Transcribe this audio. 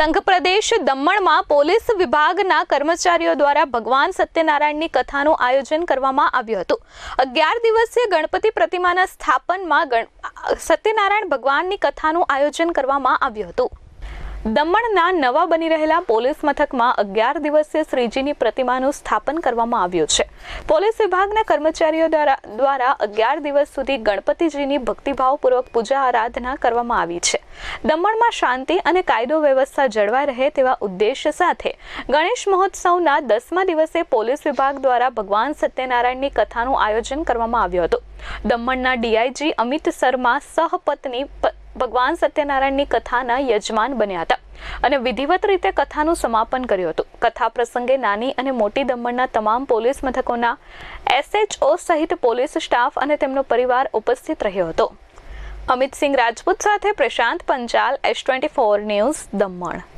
સંઘ પ્રદેશ દમણમાં પોલીસ વિભાગના કર્મચારીઓ દ્વારા ભગવાન સત્યનારાયણની કથાનું આયોજન કરવામાં આવ્યું હતું. અગિયાર દિવસીય ગણપતિ પ્રતિમાના સ્થાપનમાં સત્યનારાયણ ભગવાનની કથાનું આયોજન કરવામાં આવ્યું હતું. દમણના નવા બની રહેલા પોલીસ મથકમાં અગિયાર દિવસીય શ્રીજીની પ્રતિમાનું સ્થાપન કરવામાં આવ્યું છે. પોલીસ વિભાગના કર્મચારીઓ દ્વારા દ્વારા અગિયાર દિવસ સુધી ગણપતિજીની ભક્તિભાવપૂર્વક પૂજા આરાધના કરવામાં આવી છે. દમણમાં શાંતિ અને કાયદો વ્યવસ્થા જળવાઈ રહે તેવા ઉદ્દેશ્ય સાથે ગણેશ મહોત્સવના દસમા દિવસે પોલીસ વિભાગ દ્વારા ભગવાન સત્યનારાયણની કથાનું આયોજન કરવામાં આવ્યું હતું. દમણના ડીઆઈજી અમિત શર્મા સહપત્ની ભગવાન સત્યનારાયણની કથાના યજમાન બન્યા હતા અને વિધિવત રીતે કથાનું સમાપન કર્યું હતું. કથા પ્રસંગે નાની અને મોટી દમણના તમામ પોલીસ મથકોના એસએચઓ સહિત પોલીસ સ્ટાફ અને તેમનો પરિવાર ઉપસ્થિત રહ્યો હતો. અમિત સિંહ રાજપૂત સાથે Prashant Panchal S twenty four news Daman.